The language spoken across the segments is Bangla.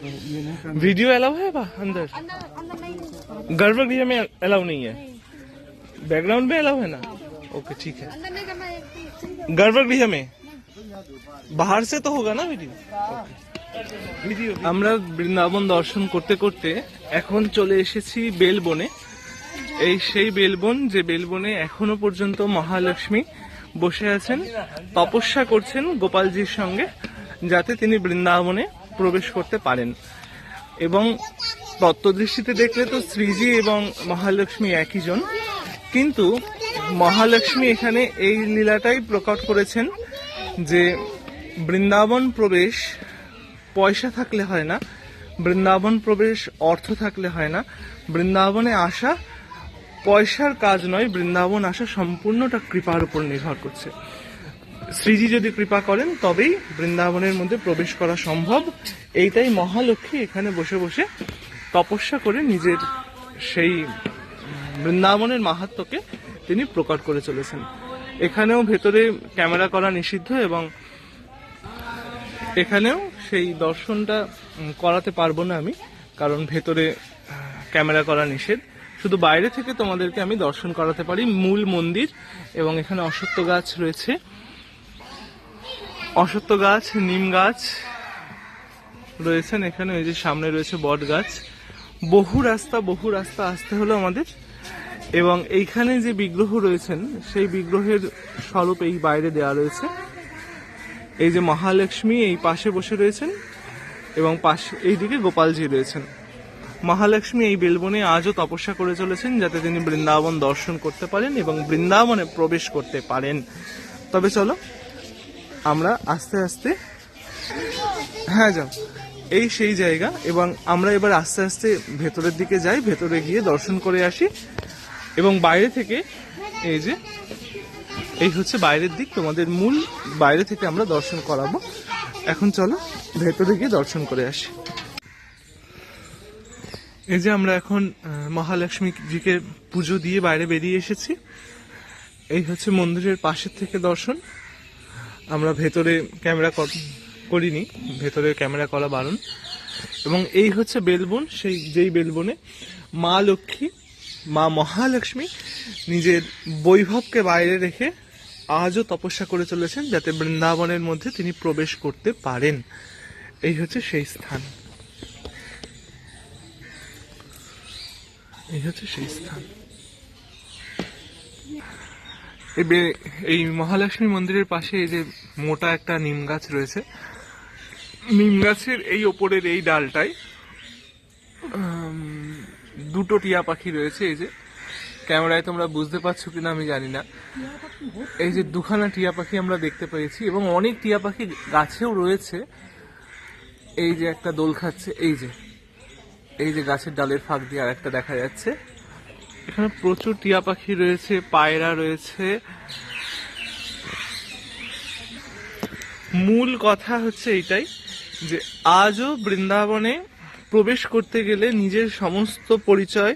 वीडियो अलाउ है बा अंदर अंदर अंदर नहीं गर्भगृह में अलाउ नहीं है बैकग्राउंड में अलाउ है ना ओके ठीक है अंदर नहीं करना है गर्भगृह में बाहर से तो होगा ना वीडियो ভিডিও আমরা বৃন্দাবন দর্শন করতে করতে এখন চলে এসেছি বেলবনে এই সেই বেলবন যে বেলবনে এখনো পর্যন্ত মহালক্ষ্মী বসে আছেন তপস্যা করছেন গোপালজির সঙ্গে যাতে তিনি বৃন্দাবনে প্রবেশ করতে পারেন। এবং তত্ত্বদৃষ্টিতে দেখলে তো শ্রীজি এবং মহালক্ষ্মী একই জন। কিন্তু মহালক্ষ্মী এখানে এই লীলাটাই প্রকট করেছেন যে বৃন্দাবন প্রবেশ পয়সা থাকলে হয় না, বৃন্দাবন প্রবেশ অর্থ থাকলে হয় না। বৃন্দাবনে আসা পয়সার কাজ নয়, বৃন্দাবন আসা সম্পূর্ণটা কৃপার উপর নির্ভর করছে। শ্রীজি যদি কৃপা করেন, তবেই বৃন্দাবনের মধ্যে প্রবেশ করা সম্ভব। এইটাই মহালক্ষ্মী এখানে বসে বসে তপস্যা করে নিজের সেই বৃন্দাবনের মাহাত্ম্যকে তিনি প্রকট করে চলেছেন। এখানেও ভেতরে ক্যামেরা করা নিষিদ্ধ এবং এখানেও সেই দর্শনটা করাতে পারব না আমি, কারণ ভেতরে ক্যামেরা করা নিষেধ। শুধু বাইরে থেকে তোমাদেরকে আমি দর্শন করাতে পারি। মূল মন্দির এবং এখানে অশ্বত্থ গাছ রয়েছে। অশ্বত্থ গাছ, নিম গাছ রয়েছেন এখানে, এই যে সামনে রয়েছে বট গাছ। বহু রাস্তা বহু রাস্তা আসতে হলো আমাদের। এবং এইখানে যে বিগ্রহ রয়েছেন, সেই বিগ্রহের স্বরূপ এই বাইরে দেওয়া রয়েছে। এই যে মহালক্ষ্মী এই পাশে বসে রয়েছেন এবং পাশে, এইদিকে গোপালজি রয়েছেন। মহালক্ষ্মী এই বেলবনে আজও তপস্যা করে চলেছেন যাতে তিনি বৃন্দাবন দর্শন করতে পারেন এবং বৃন্দাবনে প্রবেশ করতে পারেন। তবে চলো আমরা আস্তে আস্তে হ্যাঁ যাও। এই সেই জায়গা, এবং আমরা এবার আস্তে আস্তে ভেতরের দিকে যাই, ভেতরে গিয়ে দর্শন করে আসি। এবং বাইরে থেকে এই যে, এই হচ্ছে বাইরের দিক, তোমাদের মূল বাইরে থেকে আমরা দর্শন করাবো। এখন চলো, ভেতরে গিয়ে দর্শন করে আসি। এই যে আমরা এখন মহালক্ষ্মীজিকে পুজো দিয়ে বাইরে বেরিয়ে এসেছি। এই হচ্ছে মন্দিরের পাশের থেকে দর্শন। আমরা ভেতরে ক্যামেরা কর- করিনি, ভেতরে ক্যামেরা করা বারণ। এবং এই হচ্ছে বেলবন, সেই যেই বেলবনে মা লক্ষ্মী, মা মহালক্ষ্মী নিজের বৈভবকে বাইরে রেখে আজও তপস্যা করে চলেছেন যাতে বৃন্দাবনের মধ্যে তিনি প্রবেশ করতে পারেন। এই হচ্ছে সেই স্থান। এই হচ্ছে সেই স্থান। এই মহালক্ষ্মী মন্দিরের পাশে এই যে মোটা একটা নিম গাছ রয়েছে, নিম গাছের এই ওপরের এই ডালটায় দুটো টিয়া পাখি রয়েছে। এই যে ক্যামেরায় তোমরা বুঝতে পারছ কিনা আমি জানি না। এই যে দুখানা টিয়া পাখি আমরা দেখতে পেয়েছি এবং অনেক টিয়া পাখি গাছেও রয়েছে। এই যে একটা দোল খাচ্ছে, এই যে এই যে গাছের ডালের ফাঁক দিয়ে আরেকটা দেখা যাচ্ছে। এখানে প্রচুর টিয়া পাখি রয়েছে, পায়রা রয়েছে। মূল কথা হচ্ছে এইটাই যে আজও বৃন্দাবনে প্রবেশ করতে গেলে নিজের সমস্ত পরিচয়,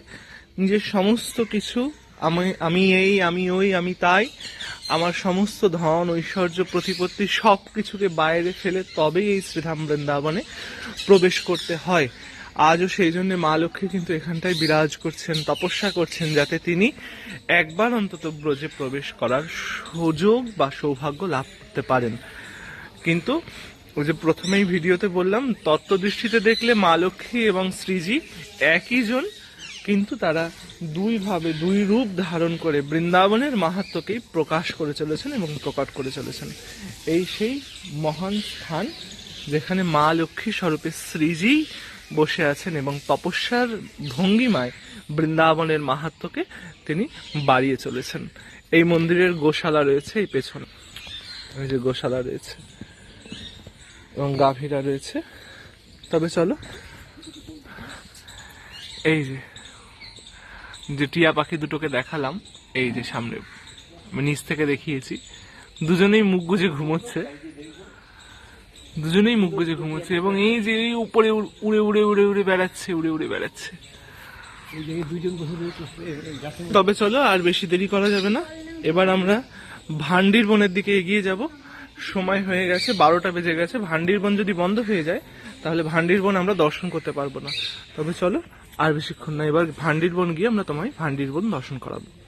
নিজের সমস্ত কিছু, আমি আমি এই, আমি ওই, আমি তাই, আমার সমস্ত ধন, ঐশ্বর্য, প্রতিপত্তি সব কিছুকে বাইরে ফেলে তবেই এই শ্রীধাম বৃন্দাবনে প্রবেশ করতে হয়। আজও সেই জন্য মা লক্ষ্মী কিন্তু এখানটায় বিরাজ করছেন, তপস্যা করছেন, যাতে তিনি একবার অন্তত ব্রজে প্রবেশ করার সুযোগ বা সৌভাগ্য লাভ করতে পারেন। কিন্তু ওই যে প্রথমেই ভিডিওতে বললাম, তত্ত্বদৃষ্টিতে দেখলে মা লক্ষ্মী এবং শ্রীজি একই জন, কিন্তু তারা দুই ভাবে দুই রূপ ধারণ করে বৃন্দাবনের মাহাত্ম্যকেই প্রকাশ করে চলেছেন এবং প্রকট করে চলেছেন। এই সেই মহান স্থান যেখানে মা লক্ষ্মী স্বরূপে শ্রীজি বসে আছেন এবং তপস্যার ভঙ্গিমায় বৃন্দাবনের মাহাত্ম্যকে তিনি বাড়িয়ে চলেছেন। এই মন্দিরের গোশালা রয়েছে এই পেছনে। এই যে গোশালা রয়েছে এবং গাভীরা রয়েছে। তবে চলো। এই যে যে টিয়া পাখি দুটোকে দেখালাম, এই যে সামনে নিচ থেকে দেখিয়েছি। দুজনেই মুখ গুজে ঘুমোচ্ছে। দুজনেই মুখ গুজে ঘুমোচ্ছে এবং এই যে এই উপরে উড়ে উড়ে উড়ে উড়ে বেড়াচ্ছে, উড়ে উড়ে বেড়াচ্ছে। তবে চলো, আর বেশি দেরি করা যাবে না। এবার আমরা ভান্ডির বনের দিকে এগিয়ে যাব। সময় হয়ে গেছে, বারোটা বেজে গেছে। ভান্ডির বন যদি বন্ধ হয়ে যায়, তাহলে ভান্ডির বন আমরা দর্শন করতে পারব না। তবে চলো, আর বেশিক্ষণ না। এবার ভান্ডির বন গিয়ে আমরা তোমায় ভান্ডির বন দর্শন করাবো।